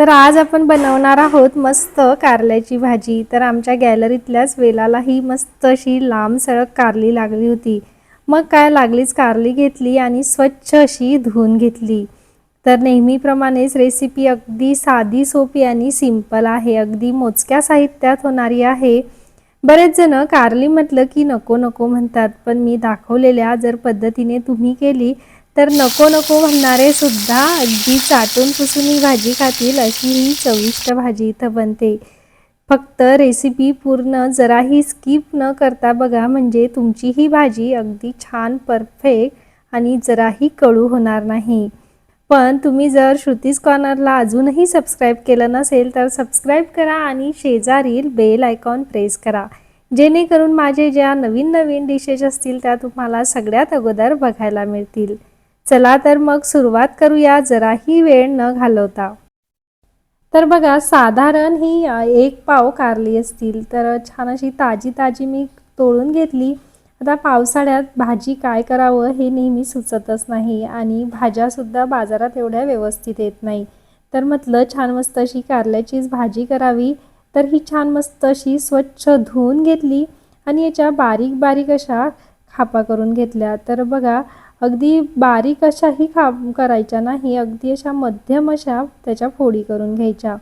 तर आज आपण बनवणार आहोत मस्त कारल्याची भाजी. तर आमच्या गॅलरीतल्याच वेलाला ही मस्त अशी लांब सळक कारली लागली होती. मग काय लागलीच कारली घेतली आणि स्वच्छ अशी धुवून घेतली. तर नेहमीप्रमाणेच रेसिपी अगदी साधी सोपी आणि सिंपल आहे. अगदी मोजक्या साहित्यात होणारी आहे. बरेच जण कारली म्हटलं की नको नको म्हणतात. पण मी दाखवलेल्या जर पद्धतीने तुम्ही केली तर नको नको म्हणणारे सुद्धा अगदी चाटून पुसून ही भाजी खातील अशी ही चविष्ट भाजी इथं बनते. फक्त रेसिपी पूर्ण जराही स्किप न करता बघा म्हणजे तुमची ही भाजी अगदी छान परफेक्ट आणि जराही कळू होणार नाही. पण तुम्ही जर श्रुतीज कॉर्नरला अजूनही सबस्क्राईब केलं नसेल तर सबस्क्राईब करा आणि शेजारील बेल आयकॉन प्रेस करा. जेणेकरून माझे ज्या नवीन नवीन डिशेस असतील त्या तुम्हाला सगळ्यात अगोदर बघायला मिळतील. चला तर मग सुरुवात करूया जराही वेळ न घालवता. तर बघा साधारण ही एक पाव कारली असतील. तर छान अशी ताजी ताजी मी तोडून घेतली. आता पावसाळ्यात भाजी काय करावं हे नेहमी सुचतच नाही आणि भाज्यासुद्धा बाजारात एवढ्या व्यवस्थित येत नाही. तर म्हटलं छान मस्त अशी कारल्याचीच भाजी करावी. तर ही छान मस्त अशी स्वच्छ धुवून घेतली आणि याच्या बारीक बारीक अशा खापा करून घेतल्या. तर बघा अगदी बारीक अशाही खा करायच्या नाही अगदी अशा मध्यम अशा त्याच्या फोडी करून घ्यायच्या.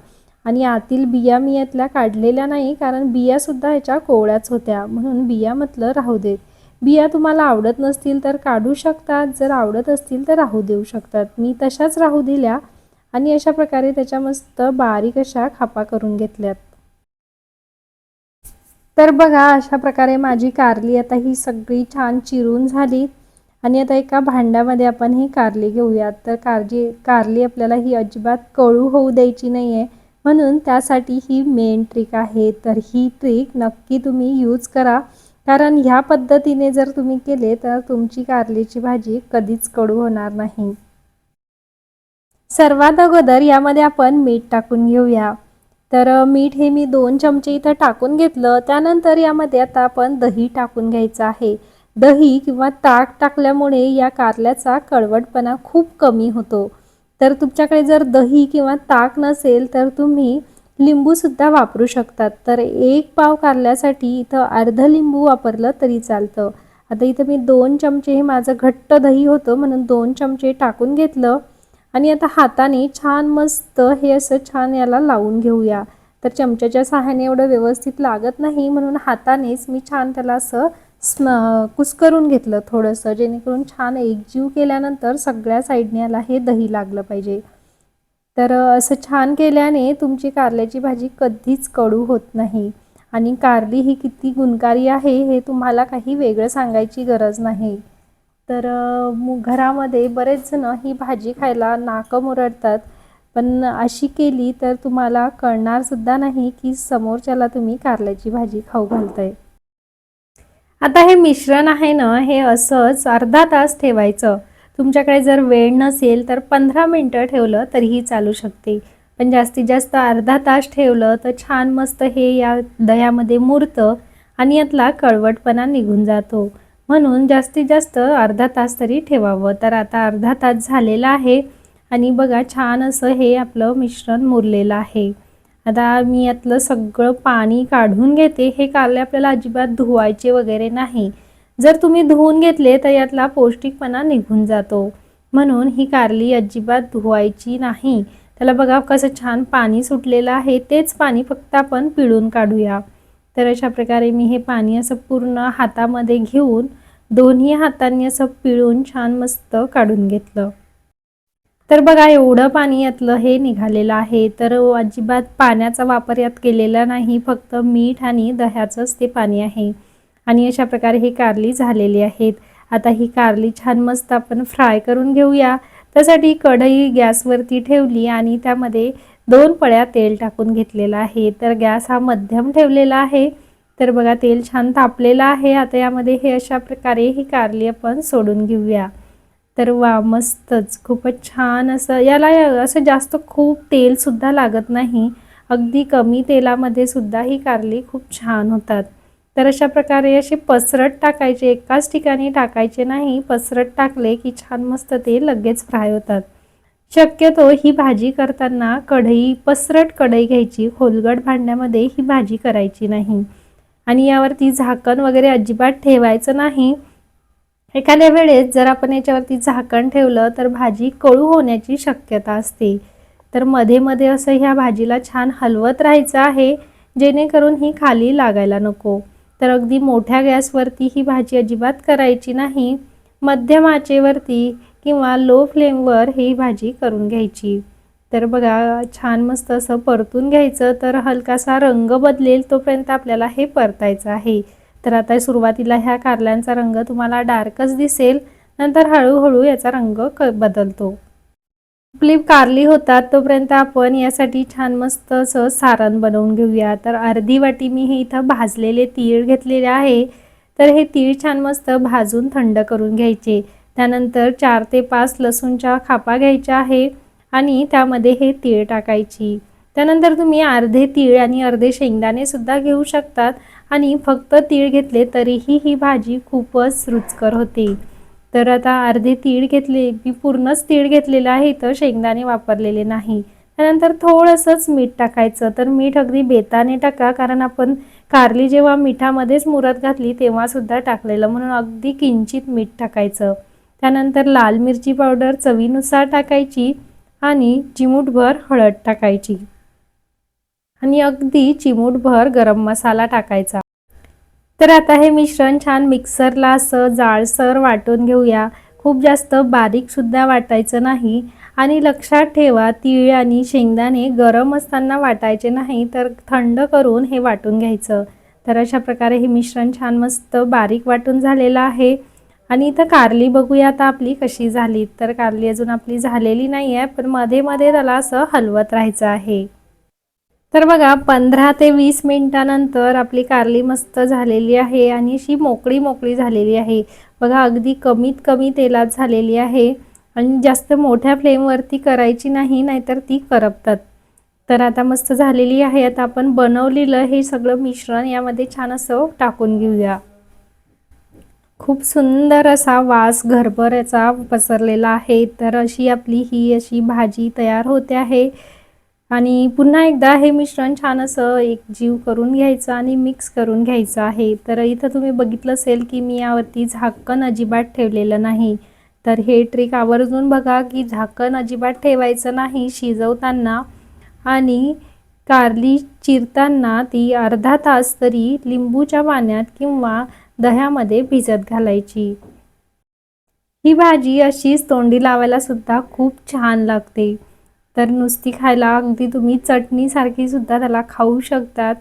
आणि आतील बिया मी यातल्या काढलेल्या नाही कारण बियासुद्धा ह्याच्या कोवळ्याच होत्या. म्हणून बिया म्हटलं राहू देत. बिया तुम्हाला आवडत नसतील तर काढू शकतात जर आवडत असतील तर राहू देऊ शकतात. मी तशाच राहू दिल्या आणि अशा प्रकारे त्याच्या मस्त बारीक अशा खापा करून घेतल्यात. तर बघा अशा प्रकारे माझी कारली आता ही सगळी छान चिरून झाली. आणि आता एका भांड्यामध्ये आपण ही कारली घेऊयात. तर कारजी कारली आपल्याला ही अजिबात कळू होऊ द्यायची नाही आहे म्हणून त्यासाठी ही मेन ट्रिक आहे. तर ही ट्रिक नक्की तुम्ही यूज करा. कारण ह्या पद्धतीने जर तुम्ही केले तर तुमची कारलीची भाजी कधीच कडू होणार नाही. सर्वात अगोदर यामध्ये आपण मीठ टाकून घेऊया. तर मीठ हे मी दोन चमचे इथं टाकून घेतलं. त्यानंतर यामध्ये आता आपण दही टाकून घ्यायचं आहे. दही किंवा ताक टाकल्यामुळे या कारल्याचा कडवटपणा खूप कमी होतो. तर तुमच्याकडे जर दही किंवा ताक नसेल तर तुम्ही लिंबूसुद्धा वापरू शकतात. तर एक पाव कारल्यासाठी इथं अर्ध लिंबू वापरलं तरी चालतं. आता इथं मी दोन चमचे हे माझं घट्ट दही होतं म्हणून दोन चमचे टाकून घेतलं. आणि आता हाताने छान मस्त हे असं छान याला लावून घेऊया. तर चमच्याच्या सहाय्याने एवढं व्यवस्थित लागत नाही म्हणून हातानेच मी छान त्याला असं स्म कुस्करून घेतलं थोडंसं जेणेकरून छान एकजीव केल्यानंतर सगळ्या साईडने याला हे दही लागलं पाहिजे. तर असं छान केल्याने तुमची कारल्याची भाजी कधीच कडू होत नाही. आणि कारली ही किती गुणकारी आहे हे तुम्हाला काही वेगळं सांगायची गरज नाही. तर घरामध्ये बरेच जण ही भाजी खायला नाकं मुरडतात. पण अशी केली तर तुम्हाला कळणारसुद्धा नाही की समोरच्याला तुम्ही कारल्याची भाजी खाऊ घालताय. आता हे मिश्रण आहे ना हे असंच अर्धा तास ठेवायचं. तुमच्याकडे जर वेळ नसेल तर पंधरा मिनटं ठेवलं तरीही चालू शकते. पण जास्तीत जास्त अर्धा तास ठेवलं तर छान मस्त हे या दह्यामध्ये मुरतं आणि यातला कळवटपणा निघून जातो. म्हणून जास्तीत जास्त अर्धा तास तरी ठेवावं. तर आता अर्धा तास झालेला आहे आणि बघा छान असं हे आपलं मिश्रण मुरलेलं आहे. आता मी यातलं सगळं पाणी काढून घेते. हे कारले आपल्याला अजिबात धुवायचे वगैरे नाही. जर तुम्ही धुवून घेतले तर यातला पौष्टिकपणा निघून जातो. म्हणून ही कारली अजिबात धुवायची नाही. त्याला बघा कसं छान पाणी सुटलेलं आहे. तेच पाणी फक्त आपण पिळून काढूया. तर अशा प्रकारे मी हे पाणी असं पूर्ण हातामध्ये घेऊन दोन्ही हातांनी असं पिळून छान मस्त काढून घेतलं. तर बघा एवढं पाणी यातलं हे निघालेलं आहे. तर अजिबात पाण्याचा वापर यात केलेला नाही. फक्त मीठ आणि दह्याचंच ते पाणी आहे. आणि अशा प्रकारे ही कारली झालेली आहेत. आता ही कारली छान मस्त आपण फ्राय करून घेऊया. त्यासाठी कढई गॅसवरती ठेवली आणि त्यामध्ये दोन पळ्या तेल टाकून घेतलेलं आहे. तर गॅस हा मध्यम ठेवलेला आहे. तर बघा तेल छान तापलेलं आहे. आता यामध्ये हे अशा प्रकारे ही कारली आपण सोडून घेऊया. तर वा मस्तच. खूपच छान असं याला असं जास्त खूप तेलसुद्धा लागत नाही. अगदी कमी तेलामध्ये सुद्धा ही कारली खूप छान होतात. तर अशा प्रकारे असे पसरट टाकायचे एकाच ठिकाणी टाकायचे नाही. पसरट टाकले की छान मस्त ते लगेच फ्राय होतात. शक्यतो ही भाजी करताना कढई पसरट कढई घ्यायची. खोलगट भांड्यामध्ये ही भाजी करायची नाही. आणि यावरती झाकण वगैरे अजिबात ठेवायचं नाही. एखाद्या वेळेस जर आपण याच्यावरती झाकण ठेवलं तर भाजी कळू होण्याची शक्यता असते. तर मध्ये मध्ये असं ह्या भाजीला छान हलवत राहायचं आहे जेणेकरून ही खाली लागायला नको. तर अगदी मोठ्या गॅसवरती ही भाजी अजिबात करायची नाही. मध्यम आचेवरती किंवा लो फ्लेमवर ही भाजी करून घ्यायची. तर बघा छान मस्त असं परतून घ्यायचं तर हलकासा रंग बदलेल तोपर्यंत आपल्याला हे परतायचं आहे. तर आता सुरुवातीला ह्या कारल्यांचा रंग तुम्हाला डार्कच दिसेल. नंतर हळूहळू याचा रंग क बदलतो. आपली कारली होतात तोपर्यंत आपण यासाठी छान मस्त असं सारण बनवून घेऊया. तर अर्धी वाटी मी हे इथं भाजलेले तीळ घेतलेले आहे. तर हे तीळ छान मस्त भाजून थंड करून घ्यायचे. त्यानंतर चार ते पाच लसूणच्या खापा घ्यायच्या आहे आणि त्यामध्ये हे तीळ टाकायची. त्यानंतर तुम्ही अर्धे तीळ आणि अर्धे शेंगदाणे सुद्धा घेऊ शकतात. आणि फक्त तीळ घेतले तरीही ही भाजी खूपच रुचकर होते. तर आता अर्धे तीळ घेतले मी पूर्णच तीळ घेतलेलं आहे तर शेंगदाणे वापरलेले नाही. त्यानंतर थोडंसंच मीठ टाकायचं. तर मीठ अगदी बेताने टाका कारण आपण कारली जेव्हा मिठामध्येच मुरत घातली तेव्हासुद्धा टाकलेलं म्हणून अगदी किंचित मीठ टाकायचं. त्यानंतर लाल मिरची पावडर चवीनुसार टाकायची आणि चिमूटभर हळद टाकायची. आणि अगदी चिमूटभर गरम मसाला टाकायचा. तर आता हे मिश्रण छान मिक्सरला असं जाळसर वाटून घेऊया. खूप जास्त बारीकसुद्धा वाटायचं नाही. आणि लक्षात ठेवा तीळ आणि शेंगदाणे गरम असताना वाटायचे नाही तर थंड करून हे वाटून घ्यायचं. तर अशा प्रकारे हे मिश्रण छान मस्त बारीक वाटून झालेलं आहे. आणि इथं कारली बघूया आता आपली कशी झाली. तर कारली अजून आपली झालेली नाही आहे पण मध्ये मध्ये त्याला असं हलवत राहायचं आहे. तर बघा पंधरा ते वीस मिनटानंतर आपली कारली मस्त झालेली आहे आणि अशी मोकळी मोकळी झालेली आहे. बघा अगदी कमीत कमी तेलात झालेली आहे आणि जास्त मोठ्या फ्लेमवरती करायची नाही नाहीतर ती करपतात. तर आता मस्त झालेली आहे. आता आपण बनवलेलं हे सगळं मिश्रण यामध्ये छान असं टाकून घेऊया. खूप सुंदर असा वास घरभर याचा पसरलेला आहे. तर अशी आपली ही अशी भाजी तयार होते आहे. आणि पुन्हा एकदा हे मिश्रण छान असं एक जीव करून घ्यायचं आणि मिक्स करून घ्यायचं आहे. तर इथं तुम्ही बघितलं असेल की मी यावरती झाकण अजिबात ठेवलेलं नाही. तर हे ट्रिक आवर्जून बघा की झाकण अजिबात ठेवायचं नाही शिजवताना आणि कारली चिरताना ती अर्धा तास तरी लिंबूच्या पाण्यात किंवा दह्यामध्ये भिजत घालायची. ही भाजी अशीच तोंडी लावायला सुद्धा खूप छान लागते. तर नुसती खायला अगदी तुम्ही चटणीसारखी सुद्धा त्याला खाऊ शकतात.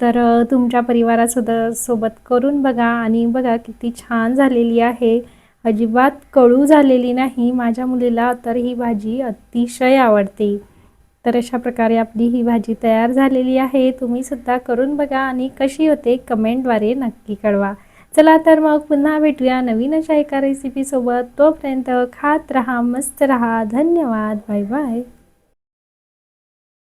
तर तुमच्या परिवारासुद्धा सोबत करून बघा आणि बघा किती छान झालेली आहे. अजिबात कळू झालेली नाही. माझ्या मुलीला तर ही भाजी अतिशय आवडते. तर अशा प्रकारे आपली ही भाजी तयार झालेली आहे. तुम्ही सुद्धा करून बघा आणि कशी होते कमेंटद्वारे नक्की कळवा. चला तर मग पुन्हा भेटूया नवीन अशा एका रेसिपीसोबत तोपर्यंत खात रहा मस्त रहा. धन्यवाद. Bye bye.